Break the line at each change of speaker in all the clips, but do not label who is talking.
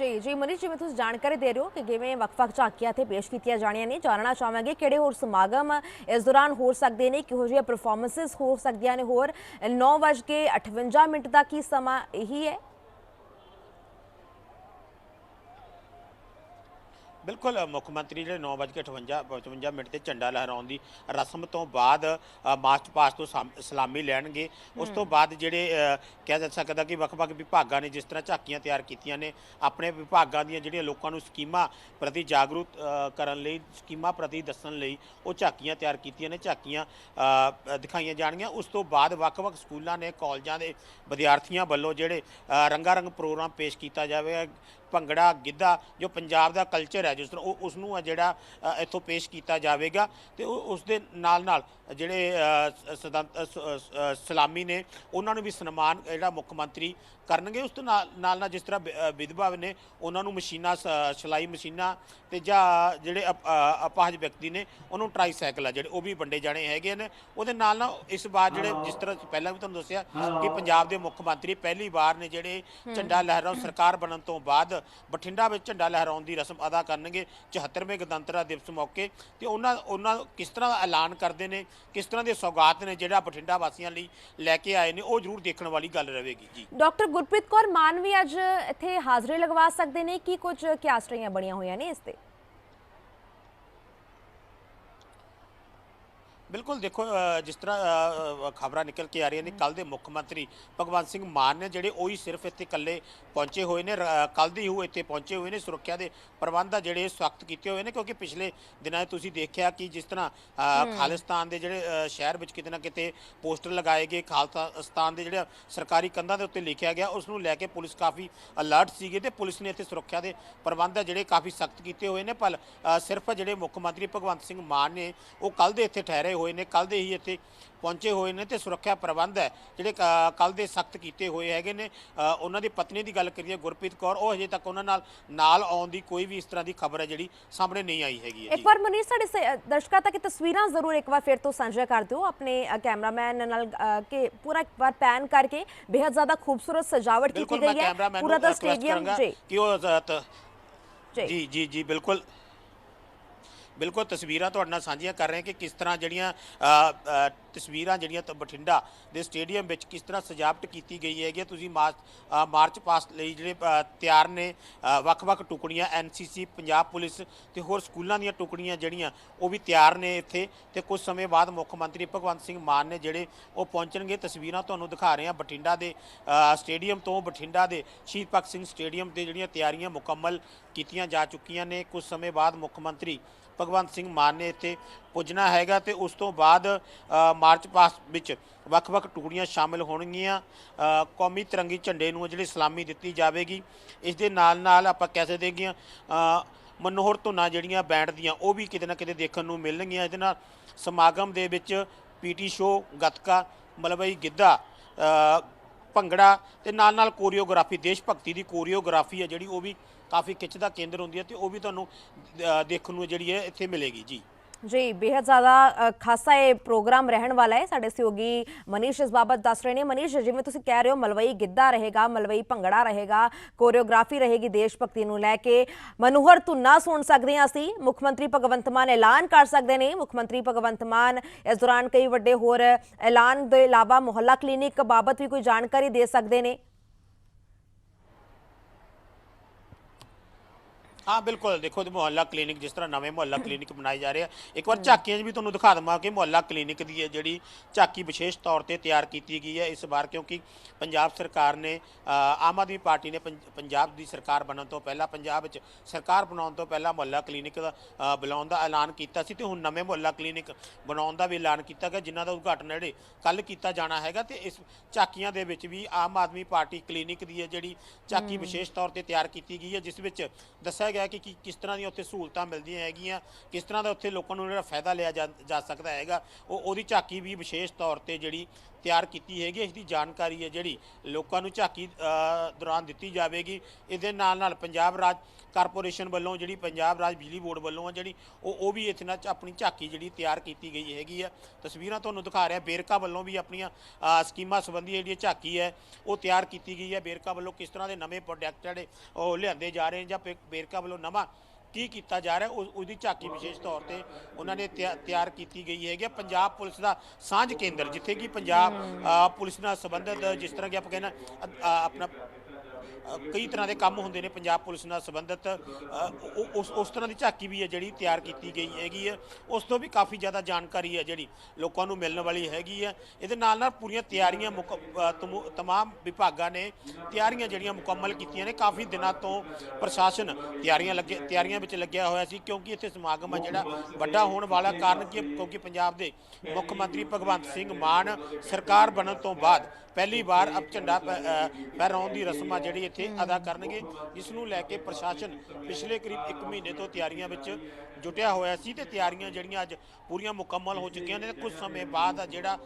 ਜੀ ਜੀ ਮਨੀਸ਼ ਮੈਂ ਤੁਸੀਂ ਜਾਣਕਾਰੀ ਦੇ ਰਹੇ ਹੋ ਕਿ ਕਿਵੇਂ ਵੱਖ-ਵੱਖ ਝਾਕੀਆਂ ਤੇ ਪੇਸ਼ ਕੀਤੀਆਂ ਜਾਣੀਆਂ ਨੇ, ਜਾਣਨਾ ਚਾਹਾਂਗੇ ਕਿਹੜੇ ਹੋਰ ਸਮਾਗਮ ਇਸ ਦੌਰਾਨ ਹੋ ਸਕਦੇ ਨੇ, ਕਿਹੋ ਜਿਹੀਆਂ ਪਰਫਾਰਮੈਂਸਸ ਹੋ ਸਕਦੀਆਂ ਨੇ ਹੋਰ। 9:58 ਮਿੰਟ ਦਾ ਕੀ ਸਮਾਂ ਇਹੀ ਹੈ।
ਬਿਲਕੁਲ ਮੁੱਖ ਮੰਤਰੀ ਜਿਹੜੇ 9:58 55 ਮਿੰਟ ਤੇ ਝੰਡਾ ਲਹਿਰਾਉਣ ਦੀ ਰਸਮ ਤੋਂ ਬਾਅਦ ਮਾਰਚ ਪਾਸਟ ਤੋਂ ਸਲਾਮੀ ਲੈਣਗੇ। ਉਸ ਤੋਂ ਬਾਅਦ ਜਿਹੜੇ ਕਿਹਾ ਜਾ ਸਕਦਾ ਕਿ ਵੱਖ-ਵੱਖ ਵਿਭਾਗਾਂ ਨੇ ਜਿਸ ਤਰ੍ਹਾਂ ਝਾਕੀਆਂ ਤਿਆਰ ਕੀਤੀਆਂ ਨੇ ਆਪਣੇ ਵਿਭਾਗਾਂ ਦੀਆਂ ਜਿਹੜੀਆਂ ਲੋਕਾਂ ਨੂੰ ਸਕੀਮਾਂ ਪ੍ਰਤੀ ਜਾਗਰੂਕ ਕਰਨ ਲਈ ਸਕੀਮਾਂ ਪ੍ਰਤੀ ਦੱਸਣ ਲਈ ਉਹ ਝਾਕੀਆਂ ਤਿਆਰ ਕੀਤੀਆਂ ਨੇ ਝਾਕੀਆਂ ਦਿਖਾਈਆਂ ਜਾਣਗੀਆਂ। ਉਸ ਤੋਂ ਬਾਅਦ ਵੱਖ-ਵੱਖ ਸਕੂਲਾਂ ਨੇ ਕਾਲਜਾਂ ਦੇ ਵਿਦਿਆਰਥੀਆਂ ਵੱਲੋਂ ਜਿਹੜੇ ਰੰਗਾਰੰਗ ਪ੍ਰੋਗਰਾਮ ਪੇਸ਼ ਕੀਤਾ ਜਾਵੇਗਾ। ਭੰਗੜਾ ਗਿੱਧਾ ਜੋ ਪੰਜਾਬ ਦਾ ਕਲਚਰ ਹੈ ਜਿਸ ਤਰ੍ਹਾਂ ਉਹ ਉਸ ਨੂੰ ਆ ਜਿਹੜਾ ਇੱਥੋਂ ਪੇਸ਼ ਕੀਤਾ ਜਾਵੇਗਾ ਤੇ ਉਹ ਉਸ ਦੇ ਨਾਲ ਨਾਲ ਜਿਹੜੇ ਅ, ਸਲਾਮੀ ਨੇ ਉਹਨਾਂ ਨੂੰ ਵੀ ਸਨਮਾਨ ਜਿਹੜਾ ਮੁੱਖ ਮੰਤਰੀ ਕਰਨਗੇ। ਉਸ ਤੋਂ ਨਾਲ ਨਾਲ ਜਿਸ ਤਰ੍ਹਾਂ ਵਿ- ਵਿਧਵਾ ਨੇ ਉਹਨਾਂ ਨੂੰ ਮਸ਼ੀਨਾਂ ਸ- ਸਿਲਾਈ ਮਸ਼ੀਨਾਂ ਤੇ ਜਾਂ ਜਿਹੜੇ ਅਪ- ਅਪਾਹਜ ਵਿਅਕਤੀ ਨੇ ਉਹਨੂੰ ਟਰਾਈਸਾਈਕਲ ਆ ਜਿਹੜੇ ਉਹ ਵੀ ਵੰਡੇ ਜਾਣੇ ਹੈਗੇ ਨੇ। ਉਹਦੇ ਨਾਲ ਨਾਲ ਇਸ ਵਾਰ ਜਿਹੜੇ ਜਿਸ ਤਰ੍ਹਾਂ ਪਹਿਲਾਂ ਵੀ ਤੁਹਾਨੂੰ ਦੱਸਿਆ ਕਿ ਪੰਜਾਬ ਦੇ ਮੁੱਖ ਮੰਤਰੀ ਪਹਿਲੀ ਵਾਰ ਨੇ ਜਿਹੜੇ ਝੰਡਾ ਲਹਿਰਾਉ ਸਰਕਾਰ ਬਣਨ ਤੋਂ ਬਾਅਦ ਬਠਿੰਡਾ ਵਿੱਚ ਝੰਡਾ ਲਹਿਰਾਉਣ ਦੀ ਰਸਮ ਅਦਾ ਕਰਨਗੇ 74ਵੇਂ ਗਣਤੰਤਰ ਦਿਵਸ ਮੌਕੇ। ਤੇ ਉਹਨਾਂ ਉਹਨਾਂ ਕਿਸ ਤਰ੍ਹਾਂ ਦਾ ਐਲਾਨ ਕਰਦੇ ਨੇ, ਕਿਸ ਤਰ੍ਹਾਂ ਦੇ ਸੌਗਾਤ ਨੇ ਜਿਹੜਾ ਬਠਿੰਡਾ ਵਾਸੀਆਂ ਲਈ ਲੈ ਕੇ ਆਏ ਨੇ, ਉਹ ਜ਼ਰੂਰ ਦੇਖਣ ਵਾਲੀ ਗੱਲ ਰਹੇਗੀ ਜੀ।
ਡਾਕਟਰ ਗੁਰਪ੍ਰੀਤ ਕੌਰ, ਮਾਨ ਵੀ ਅੱਜ ਇੱਥੇ ਹਾਜ਼ਰੀ ਲਗਵਾ ਸਕਦੇ ਨੇ। ਕੀ ਕੁਝ ਕਿਆਸਟਰੀਆਂ ਬਣੀਆਂ ਹੋਈਆਂ ਨੇ ਇਸ ਤੇ?
ਬਿਲਕੁਲ ਦੇਖੋ ਜਿਸ ਤਰ੍ਹਾਂ ਖਬਰਾਂ ਨਿਕਲ ਕੇ ਆ ਰਹੀਆਂ ਨੇ ਕੱਲ ਦੇ ਮੁੱਖ ਮੰਤਰੀ ਭਗਵੰਤ ਸਿੰਘ ਮਾਨ ਨੇ ਜਿਹੜੇ ਉਹੀ ਸਿਰਫ ਇੱਥੇ ਇਕੱਲੇ ਪਹੁੰਚੇ ਹੋਏ ਨੇ ਕੱਲ ਦੀ ਉਹ ਇੱਥੇ ਪਹੁੰਚੇ ਹੋਏ ਨੇ ਸੁਰੱਖਿਆ ਦੇ ਪ੍ਰਬੰਧ ਆ ਜਿਹੜੇ ਸਖਤ ਕੀਤੇ ਹੋਏ ਨੇ ਕਿਉਂਕਿ ਪਿਛਲੇ ਦਿਨਾਂ ਤੁਸੀਂ ਦੇਖਿਆ ਕਿ ਜਿਸ ਤਰ੍ਹਾਂ ਖਾਲਿਸਤਾਨ ਦੇ ਜਿਹੜੇ ਸ਼ਹਿਰ ਵਿੱਚ ਕਿਤੇ ਨਾ ਕਿਤੇ ਪੋਸਟਰ ਲਗਾਏ ਗਏ ਖਾਲਸਤਾਨ ਦੇ ਜਿਹੜੇ ਸਰਕਾਰੀ ਕੰਧਾਂ ਦੇ ਉੱਤੇ ਲਿਖਿਆ ਗਿਆ ਉਸ ਨੂੰ ਲੈ ਕੇ ਪੁਲਿਸ ਕਾਫੀ ਅਲਰਟ ਸੀਗੇ ਤੇ ਪੁਲਿਸ ਨੇ ਇੱਥੇ ਸੁਰੱਖਿਆ ਦੇ ਪ੍ਰਬੰਧ ਆ ਜਿਹੜੇ ਕਾਫੀ ਸਖਤ ਕੀਤੇ ਹੋਏ ਨੇ ਪਰ ਸਿਰਫ ਜਿਹੜੇ ਮੁੱਖ ਮੰਤਰੀ ਭਗਵੰਤ ਸਿੰਘ ਮਾਨ ਨੇ ਉਹ ਕੱਲ ਦੇ ਇੱਥੇ ਠਹਿਰੇ ਹੋਏ ਨੇ ਕੱਲ ਦੇ ਹੀ ਇੱਥੇ ਪਹੁੰਚੇ ਹੋਏ ਨੇ ਤੇ ਸੁਰੱਖਿਆ ਪ੍ਰਬੰਧ ਹੈ ਜਿਹੜੇ ਕੱਲ ਦੇ ਸਖਤ ਕੀਤੇ ਹੋਏ ਹੈਗੇ ਨੇ। ਉਹਨਾਂ ਦੀ ਪਤਨੀ ਦੀ ਗੱਲ ਕਰੀਏ ਗੁਰਪ੍ਰੀਤ ਕੌਰ ਉਹ ਹਜੇ ਤੱਕ ਉਹਨਾਂ ਨਾਲ ਨਾਲ ਆਉਣ ਦੀ ਕੋਈ ਵੀ ਇਸ ਤਰ੍ਹਾਂ ਦੀ ਖਬਰ ਹੈ ਜਿਹੜੀ ਸਾਹਮਣੇ ਨਹੀਂ ਆਈ ਹੈਗੀ
ਇੱਕ ਵਾਰ ਮਨੀਸ਼ ਸਾਡੇ ਦਰਸ਼ਕਾਂ ਤੱਕ ਤਸਵੀਰਾਂ ਜ਼ਰੂਰ ਇੱਕ ਵਾਰ ਫਿਰ ਤੋਂ ਸਾਂਝਾ ਕਰ ਦਿਓ ਆਪਣੇ ਕੈਮਰਾਮੈਨ ਨਾਲ ਕਿ ਪੂਰਾ ਇੱਕ ਵਾਰ ਪੈਨ ਕਰਕੇ ਬੇहद ਜ਼ਿਆਦਾ ਖੂਬਸੂਰਤ ਸਜਾਵਟ ਕੀਤੀ ਗਈ ਹੈ ਪੂਰਾ ਦਾ ਸਟੇਡੀਅਮ
ਕਿ ਉਹ ਜੀ
ਜੀ
ਜੀ ਬਿਲਕੁਲ। ਬਿਲਕੁਲ ਤਸਵੀਰਾਂ ਤੁਹਾਡੇ ਨਾਲ ਸਾਂਝੀਆਂ ਕਰ ਰਹੇ ਹਾਂ ਕਿ ਕਿਸ ਤਰ੍ਹਾਂ ਜਿਹੜੀਆਂ ਤਸਵੀਰਾਂ ਜਿਹੜੀਆਂ ਤਾਂ ਬਠਿੰਡਾ ਦੇ ਸਟੇਡੀਅਮ ਵਿੱਚ ਕਿਸ ਤਰ੍ਹਾਂ ਸਜਾਵਟ ਕੀਤੀ ਗਈ ਹੈਗੀ ਹੈ। ਤੁਸੀਂ ਮਾਰਚ ਅ, ਮਾਰਚ ਪਾਸਟ ਲਈ ਜਿਹੜੇ ਤਿਆਰ ਨੇ ਵੱਖ-ਵੱਖ ਟੁਕੜੀਆਂ ਐਨਸੀਸੀ ਪੰਜਾਬ ਪੁਲਿਸ ਤੇ ਹੋਰ ਸਕੂਲਾਂ ਦੀਆਂ ਟੁਕੜੀਆਂ ਜਿਹੜੀਆਂ ਉਹ ਵੀ ਤਿਆਰ ਨੇ ਇੱਥੇ ਤੇ ਕੁਝ ਸਮੇਂ ਬਾਅਦ ਮੁੱਖ ਮੰਤਰੀ ਭਗਵੰਤ ਸਿੰਘ ਮਾਨ ਨੇ ਜਿਹੜੇ ਉਹ ਪਹੁੰਚਣਗੇ ਤਸਵੀਰਾਂ ਤੁਹਾਨੂੰ ਦਿਖਾ ਰਹੇ ਹਾਂ ਬਠਿੰਡਾ ਦੇ ਸਟੇਡੀਅਮ ਤੋਂ ਬਠਿੰਡਾ ਦੇ ਸ਼ਹੀਦ ਭਗਤ ਸਿੰਘ ਸਟੇਡੀਅਮ ਤੇ ਜਿਹੜੀਆਂ ਤਿਆਰੀਆਂ ਮੁਕੰਮਲ ਕੀਤੀਆਂ ਜਾ ਚੁੱਕੀਆਂ ਨੇ ਕੁਝ ਸਮੇਂ ਬਾਅਦ ਮੁੱਖ ਮੰਤਰੀ ਭਗਵੰਤ ਸਿੰਘ ਮਾਨ ਨੇ ਇੱਥੇ ਪੁੱਜਣਾ ਹੈਗਾ ਤੇ ਉਸ ਤੋਂ ਬਾਅਦ ਮਾਰਚ ਪਾਸ ਵਿੱਚ ਵੱਖ-ਵੱਖ ਟੁਕੜੀਆਂ ਸ਼ਾਮਿਲ ਹੋਣਗੀਆਂ। ਕੌਮੀ ਤਿਰੰਗੀ ਝੰਡੇ ਨੂੰ ਜਿਹੜੀ ਸਲਾਮੀ ਦਿੱਤੀ ਜਾਵੇਗੀ, ਇਸ ਦੇ ਨਾਲ ਨਾਲ ਆਪਾਂ ਕਹਿ ਸਕਦੇ ਹੈਗੇ ਹਾਂ ਮਨੋਹਰ ਧੁਨਾਂ ਜਿਹੜੀਆਂ ਬੈਂਡ ਦੀਆਂ, ਉਹ ਵੀ ਕਿਤੇ ਨਾ ਕਿਤੇ ਦੇਖਣ ਨੂੰ ਮਿਲਣਗੀਆਂ। ਇਹਦੇ ਨਾਲ ਸਮਾਗਮ ਦੇ ਵਿੱਚ ਪੀਟੀ ਸ਼ੋ ਗੱਤਕਾ ਮਲਬਈ ਗਿੱਧਾ ਭੰਗੜਾ ਤੇ ਨਾਲ ਨਾਲ ਕੋਰੀਓਗ੍ਰਾਫੀ, ਦੇਸ਼ ਭਗਤੀ ਦੀ ਕੋਰੀਓਗ੍ਰਾਫੀ ਹੈ ਜਿਹੜੀ ਉਹ ਵੀ ਕਾਫੀ ਖਿੱਚ ਦਾ ਕੇਂਦਰ ਹੁੰਦੀ ਹੈ ਤੇ ਉਹ ਵੀ ਤੁਹਾਨੂੰ ਦੇਖਣ ਨੂੰ ਜਿਹੜੀ ਹੈ ਇੱਥੇ ਮਿਲੇਗੀ। ਜੀ।
ਜੀ ਬੇहद ਜ਼ਿਆਦਾ ਖਾਸਾ ਇਹ ਪ੍ਰੋਗਰਾਮ ਰਹਿਣ ਵਾਲਾ ਹੈ ਸਾਡੇ ਸਹਿਯੋਗੀ ਮਨੀਸ਼ ਇਸ ਬਾਬਤ ਦੱਸ ਰਹੇ ਨੇ। ਮਨੀਸ਼, ਜਿਵੇਂ ਤੁਸੀਂ ਕਹਿ ਰਹੇ ਹੋ, ਮਲਵਈ ਗਿੱਧਾ ਰਹੇਗਾ, ਮਲਵਈ ਭੰਗੜਾ ਰਹੇਗਾ, ਕੋਰੀਓਗ੍ਰਾਫੀ ਰਹੇਗੀ ਦੇਸ਼ ਭਗਤੀ ਨੂੰ ਲੈ ਕੇ। ਮਨੋਹਰ ਧੁੰਨਾ ਸੁਣ ਸਕਦੇ ਹਾਂ ਅਸੀਂ। ਮੁੱਖ ਮੰਤਰੀ ਭਗਵੰਤ ਮਾਨ ਐਲਾਨ ਕਰ ਸਕਦੇ ਨੇ। ਮੁੱਖ ਮੰਤਰੀ ਭਗਵੰਤ ਮਾਨ ਇਸ ਦੌਰਾਨ ਕਈ ਵੱਡੇ ਹੋਰ ਐਲਾਨ ਦੇ ਇਲਾਵਾ ਮੁਹੱਲਾ ਕਲੀਨਿਕ ਬਾਬਤ ਵੀ ਕੋਈ ਜਾਣਕਾਰੀ ਦੇ ਸਕਦੇ ਨੇ।
ਹਾਂ ਬਿਲਕੁਲ। ਦੇਖੋ ਤੇ ਮੁਹੱਲਾ ਕਲੀਨਿਕ ਜਿਸ ਤਰ੍ਹਾਂ ਨਵੇਂ ਮੁਹੱਲਾ ਕਲੀਨਿਕ ਬਣਾਏ ਜਾ ਰਹੇ ਆ। ਇੱਕ ਵਾਰ ਝਾਕੀਆਂ 'ਚ ਵੀ ਤੁਹਾਨੂੰ ਦਿਖਾ ਦਵਾਂ ਕਿ ਮੁਹੱਲਾ ਕਲੀਨਿਕ ਦੀ ਹੈ ਜਿਹੜੀ ਝਾਕੀ ਵਿਸ਼ੇਸ਼ ਤੌਰ ਤੇ ਤਿਆਰ ਕੀਤੀ ਗਈ ਹੈ। ਇਸ ਵਾਰ ਕਿਉਂਕਿ ਪੰਜਾਬ ਸਰਕਾਰ ਨੇ ਆਮ ਆਦਮੀ ਪਾਰਟੀ ਨੇ ਪੰਜ- ਪੰਜਾਬ ਦੀ ਸਰਕਾਰ ਬਣਨ ਤੋਂ ਪਹਿਲਾਂ ਪੰਜਾਬ ਵਿੱਚ ਸਰਕਾਰ ਬਣਾਉਣ ਤੋਂ ਪਹਿਲਾਂ ਮੁਹੱਲਾ ਕਲੀਨਿਕ ਬੁਲਾਉਣ ਦਾ ਐਲਾਨ ਕੀਤਾ ਸੀ ਤੇ ਹੁਣ ਨਵੇਂ ਮੁਹੱਲਾ ਕਲੀਨਿਕ ਬਣਾਉਣ ਦਾ ਵੀ ਐਲਾਨ ਕੀਤਾ ਗਿਆ ਜਿਨ੍ਹਾਂ ਦਾ ਉਦਘਾਟਨ ਜਿਹੜੇ ਕੱਲ ਕੀਤਾ ਜਾਣਾ ਹੈਗਾ ਤੇ ਇਸ ਝਾਕੀਆਂ ਦੇ ਵਿੱਚ ਵੀ ਆਮ ਆਦਮੀ ਪਾਰਟੀ ਕਲੀਨਿਕ ਦੀ ਹੈ ਜਿਹੜੀ ਝਾਕੀ ਵਿਸ਼ੇਸ਼ ਤੌਰ ਤੇ ਤਿਆਰ ਕੀਤੀ ਗਈ ਹੈ ਜਿਸ ਵਿੱਚ ਦੱਸਿਆ ਗਿਆ ਕਿ ਕੀ- ਕਿਸ ਤਰ੍ਹਾਂ ਦੀਆਂ ਉੱਥੇ ਸਹੂਲਤਾਂ ਮਿਲਦੀਆਂ ਹੈਗੀਆਂ ਕਿਸ ਤਰ੍ਹਾਂ ਦਾ ਉੱਥੇ ਲੋਕਾਂ ਨੂੰ ਜਿਹੜਾ ਫਾਇਦਾ ਲਿਆ ਜਾ ਜਾ ਸਕਦਾ ਹੈਗਾ ਉਹ ਉਹਦੀ ਝਾਕੀ ਵੀ ਵਿਸ਼ੇਸ਼ ਤੌਰ ਤੇ ਜਿਹੜੀ ਤਿਆਰ ਕੀਤੀ ਹੈਗੀ ਇਸ ਦੀ ਜਾਣਕਾਰੀ ਹੈ ਜਿਹੜੀ ਲੋਕਾਂ ਨੂੰ ਝਾਕੀ ਅ, ਦੌਰਾਨ ਦਿੱਤੀ ਜਾਵੇਗੀ। ਇਹਦੇ ਨਾਲ ਨਾਲ ਪੰਜਾਬ ਰਾਜ ਕਾਰਪੋਰੇਸ਼ਨ ਵੱਲੋਂ ਜਿਹੜੀ ਪੰਜਾਬ ਰਾਜ ਬਿਜਲੀ ਬੋਰਡ ਵੱਲੋਂ ਆ ਜਿਹੜੀ ਉਹ ਉਹ ਵੀ ਇੱਥੇ ਨਾਲ ਚ- ਆਪਣੀ ਝਾਕੀ ਜਿਹੜੀ ਤਿਆਰ ਕੀਤੀ ਗਈ ਹੈਗੀ ਆ। ਤਸਵੀਰਾਂ ਤੁਹਾਨੂੰ ਦਿਖਾ ਰਿਹਾ ਬੇਰਕਾ ਵੱਲੋਂ ਵੀ ਆਪਣੀਆਂ ਅ, ਸਕੀਮਾਂ ਸੰਬੰਧੀ ਜਿਹੜੀ ਝਾਕੀ ਹੈ ਉਹ ਤਿਆਰ ਕੀਤੀ ਗਈ ਹੈ। ਬੇਰਕਾ ਵੱਲੋਂ ਕਿਸ ਤਰ੍ਹਾਂ ਦੇ ਨਵੇਂ ਪ੍ਰੋਡਕਟ ਜਿਹੜੇ ਉਹ ਲਿਆਂਦੇ ਜਾ ਰਹੇ ਜਾਂ ਬੇ- ਬੇਰਕਾ ਵੱਲੋਂ ਨਵਾਂ ਕੀ ਕੀਤਾ ਜਾ ਰਿਹਾ ਉਸ ਉਹਦੀ ਝਾਕੀ ਵਿਸ਼ੇਸ਼ ਤੌਰ ਤੇ ਉਹਨਾਂ ਨੇ ਤਿਆ- ਤਿਆਰ ਕੀਤੀ ਗਈ ਹੈਗੀ ਆ। ਪੰਜਾਬ ਪੁਲਿਸ ਦਾ ਸਾਂਝ ਕੇਂਦਰ ਜਿੱਥੇ ਕਿ ਪੰਜਾਬ ਅ, ਪੁਲਿਸ ਨਾਲ ਸੰਬੰਧਿਤ ਜਿਸ ਤਰ੍ਹਾਂ ਕਿ ਆਪਾਂ ਕਹਿੰਦੇ ਅ, ਅ, ਆਪਣਾ ਕਈ ਤਰ੍ਹਾਂ ਦੇ ਕੰਮ ਹੁੰਦੇ ਨੇ ਪੰਜਾਬ ਪੁਲਿਸ ਨਾਲ ਸੰਬੰਧਿਤ। ਉਸ ਉਸ ਤਰ੍ਹਾਂ ਦੀ ਝਾਕੀ ਵੀ ਹੈ ਜਿਹੜੀ ਤਿਆਰ ਕੀਤੀ ਗਈ ਹੈਗੀ ਹੈ। ਉਸ ਤੋਂ ਵੀ ਕਾਫੀ ਜ਼ਿਆਦਾ ਜਾਣਕਾਰੀ ਹੈ ਜਿਹੜੀ ਲੋਕਾਂ ਨੂੰ ਮਿਲਣ ਵਾਲੀ ਹੈਗੀ ਹੈ। ਇਹਦੇ ਨਾਲ ਨਾਲ ਪੂਰੀਆਂ ਤਿਆਰੀਆਂ ਮੁਕ- ਅ, ਤਮਾਮ ਵਿਭਾਗਾਂ ਨੇ ਤਿਆਰੀਆਂ ਜਿਹੜੀਆਂ ਮੁਕੰਮਲ ਕੀਤੀਆਂ ਨੇ। ਕਾਫੀ ਦਿਨਾਂ ਤੋਂ ਪ੍ਰਸ਼ਾਸਨ ਤਿਆਰੀਆਂ ਲੱਗੇ ਤਿਆਰੀਆਂ ਵਿੱਚ ਲੱਗਿਆ ਹੋਇਆ ਸੀ ਕਿਉਂਕਿ ਇੱਥੇ ਸਮਾਗਮ ਹੈ ਜਿਹੜਾ ਵੱਡਾ ਹੋਣ ਵਾਲਾ ਕਾਰਨ ਕਿ ਕਿਉਂਕਿ ਪੰਜਾਬ ਦੇ ਮੁੱਖ ਮੰਤਰੀ ਭਗਵੰਤ ਸਿੰਘ ਮਾਨ ਸਰਕਾਰ ਬਣਨ ਤੋਂ ਬਾਅਦ ਪਹਿਲੀ ਵਾਰ ਅਬ ਝੰਡਾ ਪ- ਅ, ਦੀ ਰਸਮਾਂ ਆ ਜਿਹੜੀ ਇੱਥੇ ਅਦਾ ਕਰਨਗੇ ਜਿਸ ਨੂੰ ਲੈ ਕੇ ਪ੍ਰਸ਼ਾਸਨ ਪਿਛਲੇ ਕਰੀਬ 1 ਮਹੀਨੇ ਤੋਂ ਤਿਆਰੀਆਂ ਵਿੱਚ ਜੁਟਿਆ ਹੋਇਆ ਸੀ ਤੇ ਤਿਆਰੀਆਂ ਜਿਹੜੀਆਂ ਅੱਜ ਪੂਰੀਆਂ ਮੁਕੰਮਲ ਹੋ ਚੁੱਕੀਆਂ ਨੇ ਕੁਝ ਸਮੇਂ ਬਾਅਦ ਜਿਹੜਾ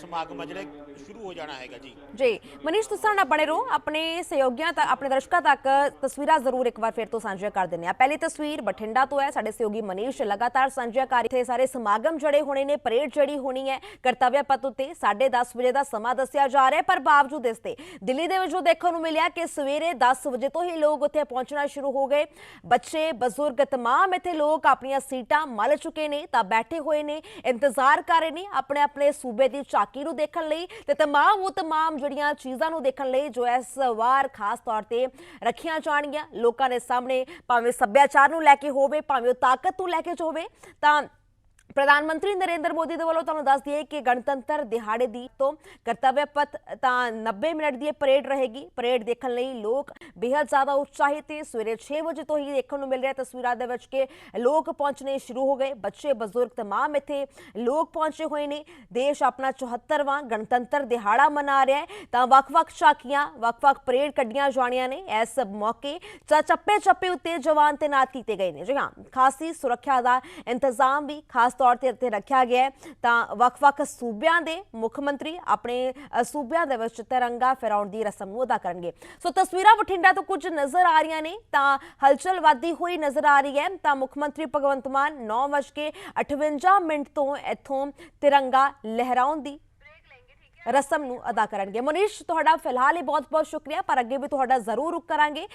ਸਮਾਗਮ ਜਿਹੜਾ ਸ਼ੁਰੂ ਹੋ ਜਾਣਾ ਹੈਗਾ ਜੀ।
ਜੀ, ਮਨੀਸ਼, ਤੁਸੀਂ ਨਾਲ ਬਣੇ ਰਹੋ, ਆਪਣੇ ਸਹਿਯੋਗੀਆਂ ਤੱਕ, ਆਪਣੇ ਦਰਸ਼ਕਾਂ ਤੱਕ ਤਸਵੀਰਾਂ ਜ਼ਰੂਰ ਇੱਕ ਵਾਰ ਫਿਰ ਤੋਂ ਸਾਂਝੀਆਂ ਕਰ ਦਿੰਦੇ ਆ ਪਹਿਲੀ ਤਸਵੀਰ ਬਠਿੰਡਾ ਤੋਂ ਹੈ, ਸਾਡੇ ਸਹਿਯੋਗੀ ਮਨੀਸ਼ ਲਗਾਤਾਰ ਸਾਂਝੀਆਂ ਕਰ ਰਹੇ ਸਾਰੇ ਸਮਾਗਮ ਜੜੇ ਹੋਣੇ ਨੇ, ਪਰੇਡ ਜਿਹੜੀ ਹੋਣੀ ਹੈ, ਕਰਤੱਵਯ ਪਥ ਉੱਤੇ 10:30 ਵਜੇ ਦਾ ਸਮਾਂ ਦੱਸਿਆ ਜਾ ਰਿਹਾ ਪਰ ਬਾਵਜੂਦ ਇਸ ਤੇ ਦਿੱਲੀ ਦੇ ਵਿੱਚ ਜੋ ਦੇਖਣ ਨੂੰ ਮਿਲਿਆ ਕਿ ਸਵੇਰੇ 10 ਵਜੇ ਤੋਂ ਹੀ ਲੋਕ ਉੱਥੇ ਪਹੁੰਚਣਾ ਸ਼ੁਰੂ ਹੋ ਗਏ। ਬੱਚੇ, ਬਜ਼ੁਰਗ ਤਮਾਮ ਇੱਥੇ ਲੋਕ ਆਪਣੀਆਂ ਸੀਟਾਂ ਮੱਲ ਚੁੱਕੇ ਨੇ, ਤਾਂ ਬੈਠੇ ਹੋਏ ਨੇ, ਇੰਤਜ਼ਾਰ ਕਰ ਰਹੇ ਨੇ ਆਪਣੇ ਆਪਣੇ ਸੂਬੇ ਦੀ ਝਾਕੀ ਨੂੰ ਦੇਖਣ ਲਈ ਤੇ ਤਮਾਮ ਉਹ ਤਮਾਮ ਜਿਹੜੀਆਂ ਚੀਜ਼ਾਂ ਨੂੰ ਦੇਖਣ ਲਈ ਜੋ ਇਸ ਵਾਰ ਖਾਸ ਤੌਰ ਤੇ ਰੱਖੀਆਂ ਜਾਣਗੀਆਂ। ਲੋਕਾਂ ਦੇ ਸਾਹਮਣੇ ਭਾਵੇਂ ਸੱਭਿਆਚਾਰ ਨੂੰ ਲੈ ਕੇ ਹੋਵੇ, ਭਾਵੇਂ ਉਹ ਤਾਕਤ ਨੂੰ ਲੈ ਕੇ ਹੋਵੇ, ਤਾਂ ਪ੍ਰਧਾਨ ਮੰਤਰੀ ਨਰਿੰਦਰ ਮੋਦੀ ਦੇ ਵੱਲੋਂ ਤੁਹਾਨੂੰ ਦੱਸ ਦਈਏ ਕਿ ਗਣਤੰਤਰ ਦਿਹਾੜੇ ਦੀ ਤੋਂ ਕਰਤੱਵਯ ਪਥ ਤਾਂ 90 ਮਿੰਟ ਦੀ ਇਹ ਪਰੇਡ ਰਹੇਗੀ ਪਰੇਡ ਦੇਖਣ ਲਈ ਲੋਕ ਬੇहद ਜ਼ਿਆਦਾ ਉਤਸ਼ਾਹਿਤ ਨੇ ਸਵੇਰੇ 6 ਵਜੇ ਤੋਂ ਹੀ ਦੇਖਣ ਨੂੰ ਮਿਲ ਰਿਹਾ ਤਸਵੀਰਾਂ ਦੇ ਵਿੱਚ ਕਿ ਲੋਕ ਪਹੁੰਚਣੇ ਸ਼ੁਰੂ ਹੋ ਗਏ ਬੱਚੇ ਬਜ਼ੁਰਗ ਤਮਾਮ ਇੱਥੇ ਲੋਕ ਪਹੁੰਚੇ ਹੋਏ ਨੇ ਦੇਸ਼ ਆਪਣਾ 74ਵਾਂ ਗਣਤੰਤਰ ਦਿਹਾੜਾ ਮਨਾ ਰਿਹਾ ਹੈ ਤਾਂ ਵੱਖ-ਵੱਖ ਝਾਕੀਆਂ ਵੱਖ-ਵੱਖ ਪਰੇਡ ਕੱਢੀਆਂ ਜਾਣੀਆਂ ਨੇ ਇਸ ਮੌਕੇ ਚੱਪੇ ਚੱਪੇ ਉੱਤੇ ਜਵਾਨ ਤੈਨਾਤ ਕੀਤੇ ਗਏ ਨੇ ਜੀ ਹਾਂ ਖਾਸੀ ਸੁਰੱਖਿਆ ਦਾ ਇੰਤਜ਼ਾਮ ਵੀ ਖਾਸ ਤੌਰ ਤੇ ਇੱਥੇ ਰੱਖਿਆ ਗਿਆ ਹੈ। ਤਾਂ ਵੱਖ-ਵੱਖ ਸੂਬਿਆਂ ਦੇ ਮੁੱਖ ਮੰਤਰੀ ਆਪਣੇ ਸੂਬਿਆਂ ਦੇ ਵਿੱਚ ਤਿਰੰਗਾ ਫਹਿਰਾਉਣ ਦੀ ਰਸਮ ਨੂੰ ਅਦਾ ਕਰਨਗੇ। ਸੋ ਤਸਵੀਰਾਂ ਬਠਿੰਡਾ ਤੋਂ ਕੁਝ ਨਜ਼ਰ ਆ ਰਹੀਆਂ ਨੇ। ਤਾਂ ਹਲਚਲ ਵੱਧਦੀ ਹੋਈ ਨਜ਼ਰ ਆ ਰਹੀ ਹੈ। ਤਾਂ ਮੁੱਖ ਮੰਤਰੀ ਭਗਵੰਤ ਮਾਨ 9:58 ਮਿੰਟ ਤੋਂ ਇੱਥੋਂ ਤਿਰੰਗਾ ਲਹਿਰਾਉਣ ਦੀ ਰਸਮ ਨੂੰ ਅਦਾ ਕਰਨਗੇ। ਮਨੀਸ਼, ਤੁਹਾਡਾ ਫਿਲਹਾਲ ਹੀ ਬਹੁਤ-ਬਹੁਤ ਸ਼ੁਕਰੀਆ, ਪਰ ਅੱਗੇ ਵੀ ਤੁਹਾਡਾ ਜ਼ਰੂਰ ਰੁਕ ਕਰਾਂਗੇ।